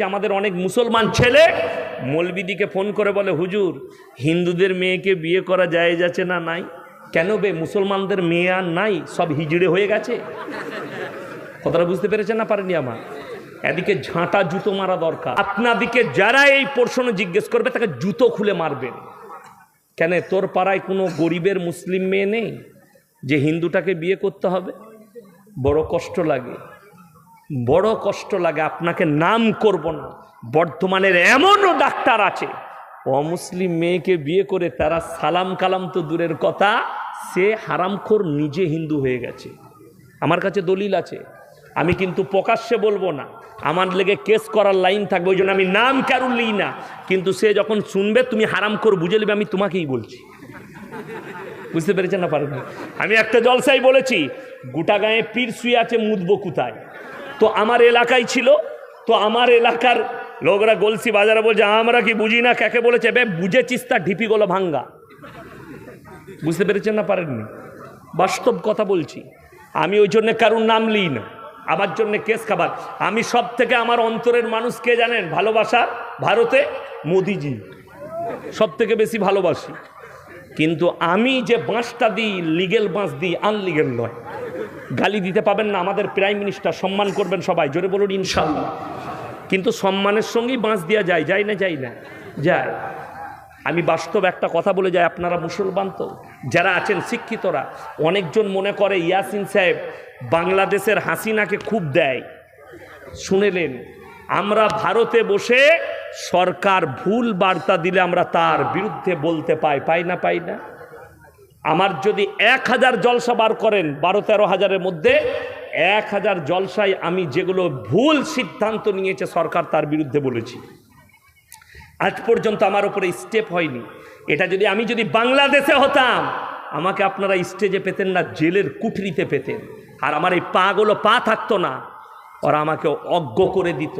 দেখেছি আমাদের অনেক মুসলমান ছেলে। মলবিদিকে ফোন করে বলে, হুজুর, হিন্দুদের মেয়েকে বিয়ে করা যায় যাচ্ছে না নাই? কেন বে? মুসলমানদের মেয়ে আর নাই, সব হিজড়ে হয়ে গেছে? কথাটা বুঝতে পেরেছেন না? পারেনি আমার? এদিকে ঝাঁটা জুতো মারা দরকার। আপনাদিকে যারা এই প্রশ্ন জিজ্ঞেস করবে, তাকে জুতো খুলে মারবেন। কেন, তোর পাড়ায় কোনো গরিবের মুসলিম মেয়ে নেই যে হিন্দুটাকে বিয়ে করতে হবে? বড় কষ্ট লাগে। বড় কষ্ট লাগে, আপনাকে নাম করব না। বর্ধমানের এমনও ডাক্তার আছে, অমুসলিম মেয়েকে বিয়ে করে তারা সালাম কালাম তো দূরের কথা, সে হারামখোর নিজে হিন্দু হয়ে গেছে। আমার কাছে দলিল আছে, আমি কিন্তু প্রকাশ্যে বলব না। আমার লেগে কেস করার লাইন থাকবে, ওই জন্য আমি নাম কারুর লিই না। কিন্তু সে যখন শুনবে, তুমি হারামখোর বুঝে নেবে, আমি তোমাকেই বলছি। বুঝতে পেরেছেন না পারেন আমি একটা জলসাই বলেছি, গোটা গায়ে পীর শুয়ে আছে মুদবো কোথায়? তো আমার এলাকায় ছিল, তো আমার এলাকার লোকরা গলসি বাজারে বলছে, আমরা কি বুঝি না কাকে বলেছে? বে, বুঝেছিস তার ঢিপিগুলো ভাঙ্গা। বুঝতে পেরেছেন না পারেননি? বাস্তব কথা বলছি। আমি ওই জন্যে কারুর নাম লিই না, আমার জন্য কেস খাবার। আমি সব থেকে আমার অন্তরের মানুষ কে জানেন? ভালোবাসা ভারতে মোদিজি। সব থেকে বেশি ভালোবাসি। কিন্তু আমি যে বাঁশটা দিই লিগেল বাঁশ দিই আনলিগেল নয়। গালি দিতে পাবেন না, আমাদের প্রাইম মিনিস্টার সম্মান করবেন সবাই, জোরে বলুন ইনশাল্লাহ। কিন্তু সম্মানের সঙ্গেই বাঁশ দেওয়া যায় যাই না যাই না। যায়। আমি বাস্তব একটা কথা বলে যাই, আপনারা মুসলমান তো? যারা আছেন শিক্ষিতরা, অনেকজন মনে করে, ইয়াসিন সাহেব বাংলাদেশের হাসিনাকে খুব দেয়। শুনেলেন, আমরা ভারতে বসে সরকার ভুল বার্তা দিলে আমরা তার বিরুদ্ধে বলতে পাই পাই না পাই না? আমার যদি এক হাজার জলসা বার করেন, বারো তেরো হাজারের মধ্যে এক হাজার জলসায় আমি যেগুলো ভুল সিদ্ধান্ত নিয়েছে সরকার তার বিরুদ্ধে বলেছি। আজ পর্যন্ত আমার উপরে স্টেপ হয়নি। এটা যদি আমি যদি বাংলাদেশে হতাম, আমাকে আপনারা স্টেজে পেতেন না, জেলের কুঠরিতে পেতেন। আর আমার এই পাগুলো পা থাকতো না, ওরা আমাকে অজ্ঞ করে দিত,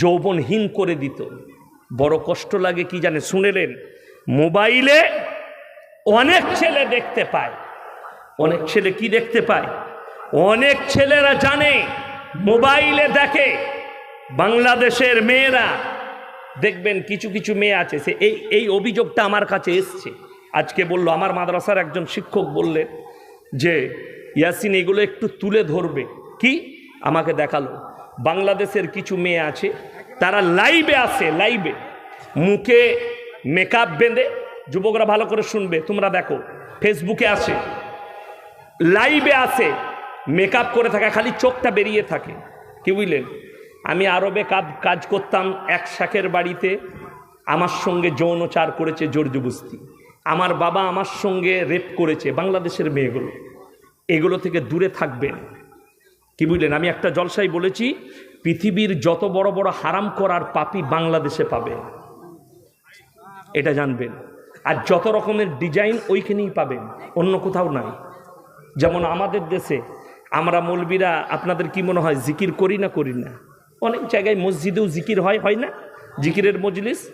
যৌবনহীন করে দিত। বড় কষ্ট লাগে কি জানে, শুনেলেন? মোবাইলে অনেক ছেলে দেখতে পায়। অনেক ছেলে কি দেখতে পায়? অনেক ছেলেরা জানে, মোবাইলে দেখে। বাংলাদেশের মেয়েরা, দেখবেন কিছু কিছু মেয়ে আছে, সে এই এই অভিযোগটা আমার কাছে এসছে। আজকে বলল, আমার মাদ্রাসার একজন শিক্ষক বললেন যে, ইয়াসিন, এগুলো একটু তুলে ধরবে। কি? আমাকে দেখাল। বাংলাদেশের কিছু মেয়ে আছে, তারা লাইভে আসে লাইভে। মুখে মেকআপ বেঁধে, যুবকরা ভালো করে শুনবে, তোমরা দেখো। ফেসবুকে আসে লাইভে আসে মেকআপ করে থাকে, খালি চোখটা বেরিয়ে থাকে। কি বুঝলেন? আমি আরবে কাজ কাজ করতাম এক শাকের বাড়িতে, আমার সঙ্গে যৌনচার করেছে জোরজবস্তি আমার বাবা আমার সঙ্গে রেপ করেছে, বাংলাদেশের মেয়েগুলো। এগুলো থেকে দূরে থাকবেন। কি বুঝলেন? আমি একটা জলসাই বলেছি, পৃথিবীর যত বড় বড় হারাম করার পাপি বাংলাদেশে পাবে। এটা জানবেন। আর যত রকমের ডিজাইন ওইখানেই পাবেন, অন্য কোথাও নাই। যেমন আমাদের দেশে আমরা মৌলবীরা আপনাদের কি মনে হয় জিকির করি না করি না? অনেক জায়গায় মসজিদেও জিকির হয় হয় না? জিকিরের মজলিস?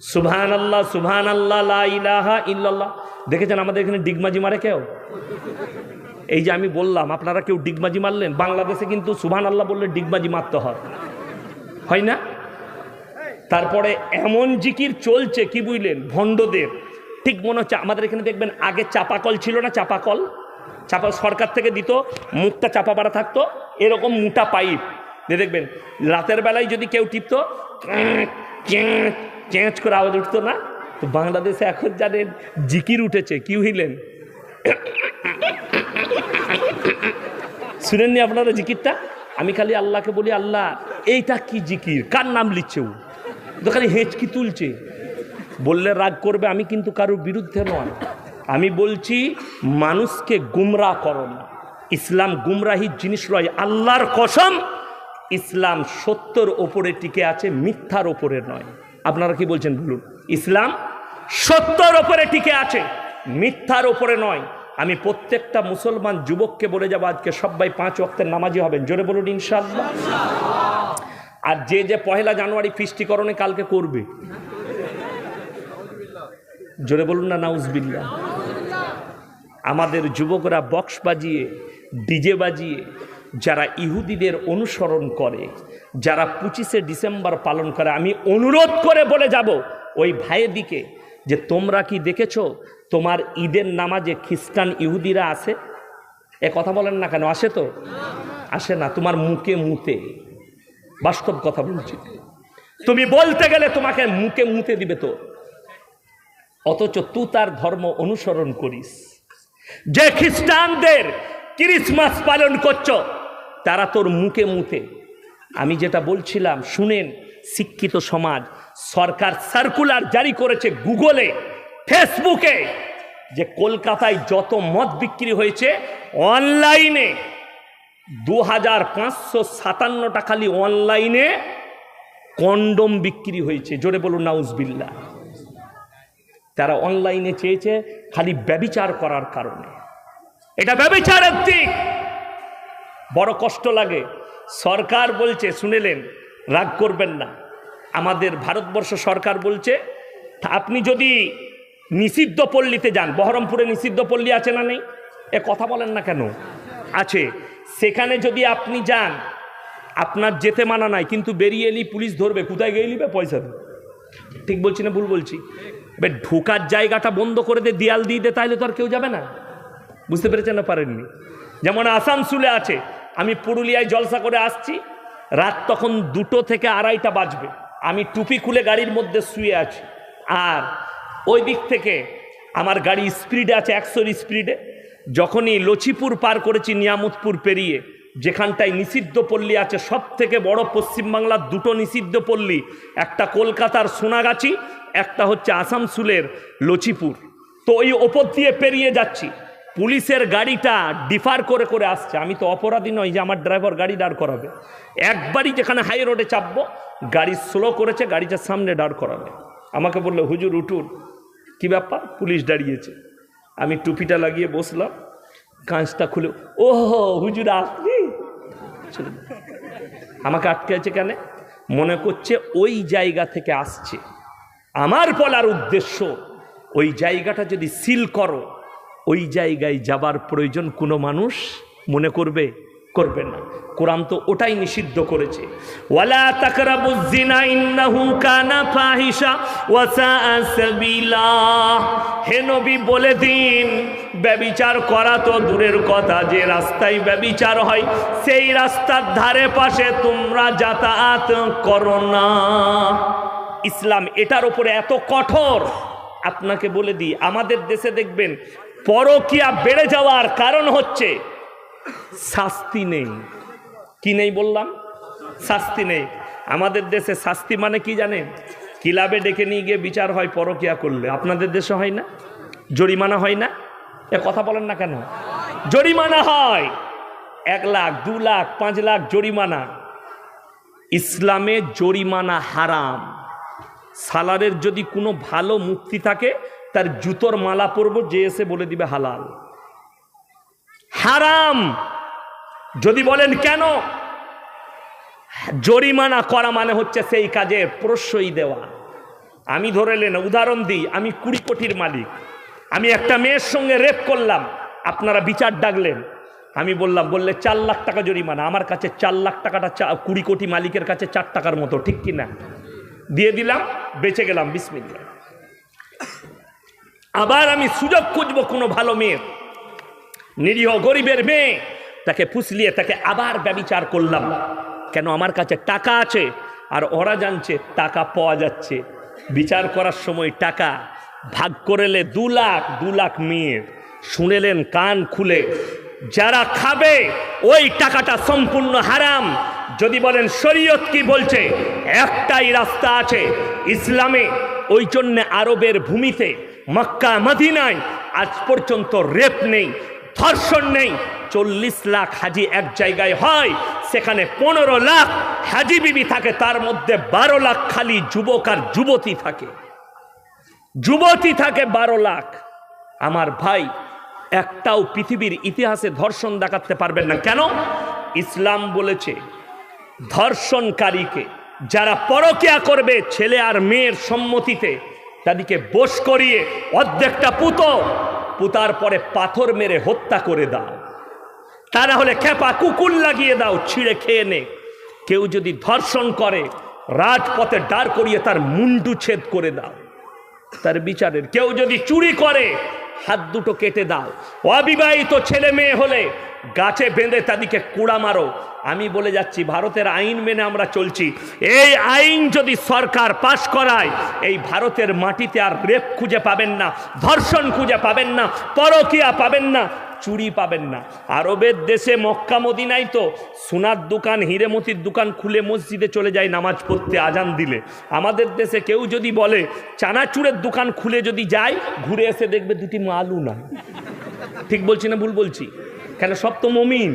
সুবহান আল্লাহ সুবহান আল্লাহ ইলাহা ইল্লাল্লাহ। দেখেছেন আমাদের এখানে ডিগমাজি মারে কেউ? এই যে আমি বললাম, আপনারা কেউ ডিগমাজি মারলেন? বাংলাদেশে কিন্তু সুবহান আল্লাহ বললে ডিগমাজি মারতে হয়। হয় না? তারপরে এমন জিকির চলছে, কি বুঝলেন? ভণ্ডদের। ঠিক মনে হচ্ছে আমাদের এখানে দেখবেন আগে চাপাকল ছিল না চাপাকল? চাপা সরকার থেকে দিত, মুখটা চাপা পাড়া থাকতো, এরকম মোটা পাইপ। দিয়ে দেখবেন, রাতের বেলায় যদি কেউ টিপতো চেঁচ করে আওয়াজ উঠতো না। তো বাংলাদেশে এখন জানেন, জিকির উঠেছে, কি হইলেন? শুনেননি আপনারা জিকিরটা? আমি খালি আল্লাহকে বলি, আল্লাহ, এইটা কি জিকির? কার নাম লিখছে ও? তো খালি হেঁচকি তুলছে। বললে রাগ করবে, আমি কিন্তু কারোর বিরুদ্ধে নয়। আমি বলছি, মানুষকে গুমরা করো না। ইসলাম গুমরাহির জিনিস নয়, আল্লাহর কসম। ইসলাম সত্যর ওপরে টিকে আছে, মিথ্যার ওপরে নয়। আপনারা কি বলছেন? বলুন। ইসলাম সত্যর ওপরে টিকে আছে, মিথ্যার ওপরে নয়। আমি প্রত্যেকটা মুসলমান যুবককে বলে যাব, আজকে সবাই পাঁচ ওয়াক্তের নামাজি হবেন। জোরে বলুন ইনশাল্লাহ আর যে যে পহেলা জানুয়ারি ফিস্টিকরণে কালকে করবে জোরে বলুন না নাউজবিল্লা আমাদের যুবকরা বক্স বাজিয়ে, ডিজে বাজিয়ে, যারা ইহুদিদের অনুসরণ করে, যারা পঁচিশে ডিসেম্বর পালন করে, আমি অনুরোধ করে বলে যাব ওই ভাইয়ের দিকে যে তোমরা কি দেখেছ তোমার ঈদের নামাজে খ্রিস্টান ইহুদিরা আসে এ কথা বলেন না কেন, আসে তো? আসে না, তোমার মুখে মুতে। বাস্তব কথা বলছি। তুমি বলতে গেলে তোমাকে মুখে মুতে দিবে তো। অথচ তুই তার ধর্ম অনুসরণ করিস। যে খ্রিস্টানদের ক্রিসমাস পালন করছ, তারা তোর মুখে মুখে, আমি যেটা বলছিলাম, শুনেন, শিক্ষিত সমাজ, সরকার সার্কুলার জারি করেছে গুগলে, ফেসবুকে, যে কলকাতায় যত মদ বিক্রি হয়েছে, অনলাইনে দু হাজার পাঁচশো সাতান্নটা খালি অনলাইনে কন্ডম বিক্রি হয়েছে। জোরে বলুন নাউজবিল্লা তারা অনলাইনে চেয়েছে, খালি ব্যবিচার করার কারণে। এটা ব্যবিচারের দিক। বড় কষ্ট লাগে। সরকার বলছে, শুনেলেন, রাগ করবেন না। আমাদের ভারতবর্ষ সরকার বলছে, আপনি যদি নিষিদ্ধ পল্লীতে যান, বহরমপুরে নিষিদ্ধ পল্লী আছে না নেই? এ কথা বলেন না কেন? আছে। সেখানে যদি আপনি যান, আপনার যেতে মানা নাই, কিন্তু বেরিয়ে এলি, পুলিশ ধরবে, কোথায় গিয়ে নিবে পয়সা? ঠিক বলছি না ভুল বলছি? এবার ঢোকার জায়গাটা বন্ধ করে দে, দেয়াল দিয়ে দে তাহলে তো আর কেউ যাবে না। বুঝতে পেরেছেন না, পারেননি? যেমন আসানসুলে আছে, আমি পুরুলিয়ায় জলসা করে আসছি, রাত তখন দুটো থেকে আড়াইটা বাজবে। আমি টুপি খুলে গাড়ির মধ্যে শুয়ে আছি। আর ওই দিক থেকে আমার গাড়ি স্পিডে আছে একশোর স্পিডে যখনই লচিপুর পার করেছি, নিয়ামতপুর পেরিয়ে, যেখানটায় নিষিদ্ধ পল্লী আছে সব থেকে বড় পশ্চিমবাংলার দুটো নিষিদ্ধ পল্লী, একটা কলকাতার সোনাগাছি একটা হচ্ছে আসানসুলের লচিপুর। তো ওই ওপর দিয়ে পেরিয়ে যাচ্ছি। পুলিশের গাড়িটা ডিফার করে করে আসছে। আমি তো অপরাধী নই যে আমার ড্রাইভার গাড়ি দাঁড় করাবে। একবারই যেখানে হাই রোডে চাপবো, গাড়ি স্লো করেছে গাড়িটার সামনে দাঁড় করাবে। আমাকে বলল, হুজুর, উঠুন। কি ব্যাপার? পুলিশ দাঁড়িয়েছে। আমি টুপিটা লাগিয়ে বসলাম, কাঁচটা খুলে ও হুজুর আপনি আমাকে আটকে আছে কেন? মনে করছে ওই জায়গা থেকে আসছে। আমার বলার উদ্দেশ্য, ওই জায়গাটা যদি সিল করো, ওই জায়গায় যাবার প্রয়োজন কোনো মানুষ মনে করবে? করবে না। কোরআন তো ওটাই নিষিদ্ধ করেছে। ওয়ালা বলে দিন, ব্যবিচার করা তো দূরের কথা, যে রাস্তায় ব্যবিচার হয়, সেই রাস্তার ধারে পাশে তোমরা যাতায়াত করো না। ইসলাম, এটার উপরে এত কঠোর। আপনাকে বলে দিই, আমাদের দেশে দেখবেন, পরকিয়া বেড়ে যাওয়ার কারণ হচ্ছে শাস্তি নেই। কি নেই বললাম? শাস্তি নেই। আমাদের দেশে শাস্তি মানে কি জানেন? কিলাবে ডেকে নিয়ে গিয়ে বিচার হয়, পরকিয়া করলে। আপনাদের দেশে হয় না? জরিমানা হয় না? এ কথা বলেন না কেন? জরিমানা হয়। এক লাখ, দু লাখ, পাঁচ লাখ জরিমানা। ইসলামে জরিমানা হারাম। সালারের যদি কোনো ভালো মুক্তি থাকে, তার জুতোর মালা পরব, যে এসে বলে দিবে হালাল। হারাম! যদি বলেন কেন? জরিমানা করা মানে হচ্ছে সেই কাজে প্রশ্রয় দেওয়া। আমি ধরে নেন, উদাহরণ দিই, আমি কুড়ি কোটির মালিক। আমি একটা মেয়ের সঙ্গে রেপ করলাম, আপনারা বিচার ডাকলেন। আমি বললাম, বললে চার লাখ টাকা জরিমানা, আমার কাছে চার লাখ টাকাটা কুড়ি কোটি মালিকের কাছে চার টাকার মতো, ঠিক কি না দিয়ে দিলাম, বেঁচে গেলাম বিসমিল্লা আবার আমি সুযোগ খুঁজবো কোনো ভালো মেয়ের। নিরীহ গরিবের মেয়ে, তাকে ফুসলিয়ে তাকে আবার ব্যবিচার করলাম। কেন আমার কাছে টাকা আছে, আর ওরা জানছে টাকা পাওয়া যাচ্ছে। বিচার করার সময় টাকা ভাগ করেলে দু লাখ দু লাখ মেয়ের। শুনেলেন কান খুলে, যারা খাবে, ওই টাকাটা সম্পূর্ণ হারাম যদি বলেন, শরীয়ত কি বলছে? একটাই রাস্তা আছে ইসলামে। ওই জন্য আরবের ভূমিতে মক্কা, মদিনায় আজ পর্যন্ত রেপ নেই, ধর্ষণ নেই। চল্লিশ লাখ হাজি এক জায়গায় হয়, সেখানে পনেরো লাখ হাজি বিবি থাকে, তার মধ্যে বারো লাখ খালি যুবক আর যুবতী থাকে। যুবতী থাকে বারো লাখ। আমার ভাই, একটাও পৃথিবীর ইতিহাসে ধর্ষণ দেখাতে পারবেন না। কেন? ইসলাম বলেছে ধর্ষণকারীকে যারা পরকিয়া করবে ছেলে আর মেয়ের সম্মতিতে, তাদেরকে বশ করিয়ে অর্ধেকটা পুতো পুতার পরে পাথর মেরে হত্যা করে দাও। তারা হলে খেপা কুকুর লাগিয়ে দাও, ছিঁড়ে খেয়ে নে। কেউ যদি ধর্ষণ করে, রাজপথে দাঁড় করিয়ে তার মুন্ডু ছেদ করে দাও। তার বিচারের কেউ যদি চুরি করে, হাত দুটো কেটে দাও। অবিবাহিত ছেলে মেয়ে হলে গাছে বেঁধে তাদেরকে কুড়া মারো। আমি বলে যাচ্ছি, ভারতের আইন মেনে আমরা চলছি। এই আইন যদি সরকার পাশ করায়, এই ভারতের মাটিতে আর রেপ খুঁজে পাবেন না, ধর্ষণ খুঁজে পাবেন না, পরকিয়া পাবেন না, চুরি পাবেন না। আরবের দেশে মক্কা মদিনাই তো সোনার দোকান, হিরেমতির দোকান খুলে মসজিদে চলে যায়, নামাজ পড়তে আজান দিলে। আমাদের দেশে কেউ যদি বলে, চানাচুরের দোকান খুলে যদি যায়, ঘুরে এসে দেখবে দুটি মালু না ঠিক বলছি না ভুল বলছি? কেন সব তো মমিন,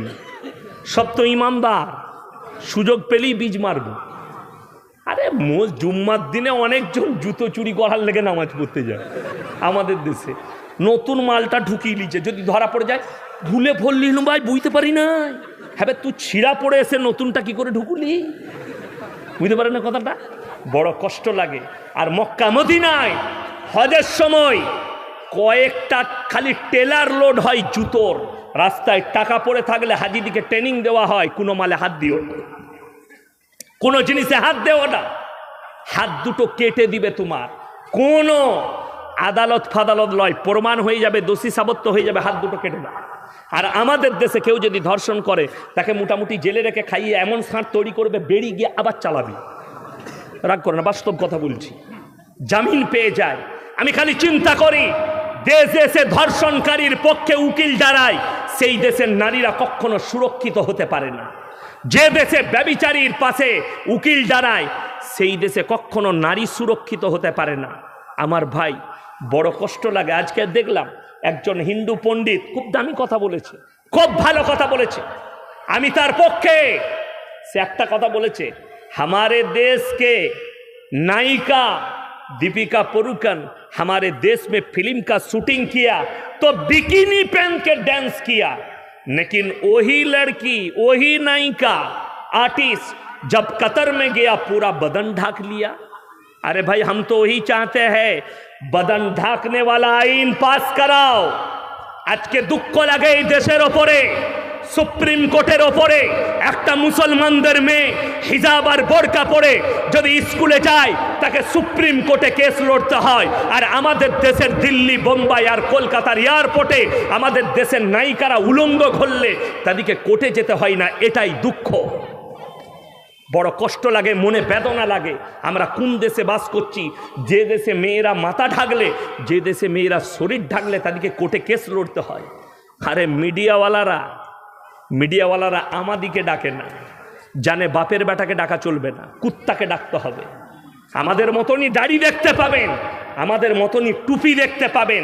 সব তো ইমানদার, সুযোগ পেলেই বীজ মারবে। আরে মোজ জুম্মার দিনে অনেকজন জুতো চুরি করার লেগে নামাজ পড়তে যায় আমাদের দেশে। নতুন মালটা ঢুকিয়ে নিচ্ছে যদি ধরা পড়ে যায়, ভুলে ফললি ভাই, বুঝতে পারি না হ্যাঁ তুই ছিঁড়া পড়ে এসে নতুনটা কি করে ঢুকুলি? বুঝতে পারেন না কথাটা? বড় কষ্ট লাগে। আর মক্কা মদিনায় হজের সময় কয়েকটা খালি টেলার লোড হয় জুতোর। রাস্তায় টাকা পড়ে থাকলে হাজিদিকে ট্রেনিং দেওয়া হয়, কোনো মালে হাত দিও। কোনো জিনিসে হাত দেও না। হাত দুটো কেটে দিবে তোমার। কোনো আদালত ফাদালত লয়, প্রমাণ হয়ে যাবে, দোষী সাবত্য হয়ে যাবে, হাত দুটো কেটে দাও। আর আমাদের দেশে কেউ যদি ধর্ষণ করে, তাকে মোটামুটি জেলে রেখে খাইয়ে এমন সাঁট তৈরি করবে বেরিয়ে গিয়ে আবার চালাবি। রাগ করে না, বাস্তব কথা বলছি। জামিন পেয়ে যায়। আমি খালি চিন্তা করি। দেশ দেশে ধর্ষণকারীর পক্ষে উকিল দাঁড়ায়। সেই দেশের নারীরা কখনো সুরক্ষিত হতে পারে না। যে দেশে ব্যবিচারীর পাশে উকিল দাঁড়ায়, সেই দেশে কখনো নারী সুরক্ষিত হতে পারে না। আমার ভাই, বড় কষ্ট লাগে। আজকে দেখলাম একজন হিন্দু পণ্ডিত খুব দামি কথা বলেছে, খুব ভালো কথা বলেছে। আমি তার পক্ষে, সে একটা কথা বলেছে আমারে দেশকে নায়িকা दीपिका पोरुकन हमारे देश में फ़िल्म का शूटिंग किया तो बिकिनी पहन के डांस किया। लेकिन वही लड़की, वही नायिका आर्टिस्ट जब कतर में गया, पूरा बदन ढाक लिया। अरे भाई, हम तो वही चाहते हैं, बदन ढाकने वाला आईन पास कराओ। आज के दुख को लगे देशर ओपरे সুপ্রিম কোর্টের ওপরে একটা মুসলমানদের মেয়ে হিজাব আর বোরকা পরে যদি স্কুলে যায়, তাকে সুপ্রিম কোর্টে কেস লড়তে হয়। আর আমাদের দেশের দিল্লি, বোম্বাই আর কলকাতার এয়ারপোর্টে আমাদের দেশের নায়িকারা উলঙ্গ ঘললে তাদেরকে কোর্টে যেতে হয় না, এটাই দুঃখ। বড় কষ্ট লাগে, মনে বেদনা লাগে। আমরা কোন দেশে বাস করছি? যে দেশে মেয়েরা মাথা ঢাকলে, যে দেশে মেয়েরা শরীর ঢাকলে তাদেরকে কোর্টে কেস লড়তে হয়। আরে মিডিয়াওয়ালারা মিডিয়াওয়ালারা আমাদিকে ডাকে না। জানে বাপের বেটাকে ডাকা চলবে না, কুত্তাকে ডাকতে হবে। আমাদের মতনই দাড়ি দেখতে পাবেন, আমাদের মতনই টুপি দেখতে পাবেন।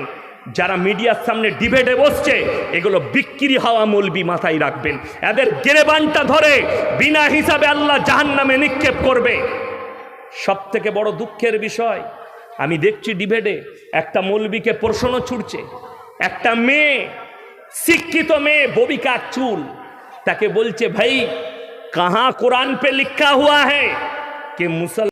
যারা মিডিয়ার সামনে ডিবেটে বসছে, এগুলো বিক্রি হওয়া মলবি মাথায় রাখবেন। এদের গেরেবানটা ধরে বিনা হিসাবে আল্লাহ জাহান নামে নিক্ষেপ করবে। সব থেকে বড় দুঃখের বিষয়, আমি দেখছি ডিবেটে একটা মৌলবিকে প্রশ্ন ছুটছে একটা মেয়ে शिक्षित में बोबी का चूल ताकि बोलचे भाई कहाँ कुरान पे लिखा हुआ है कि मुसल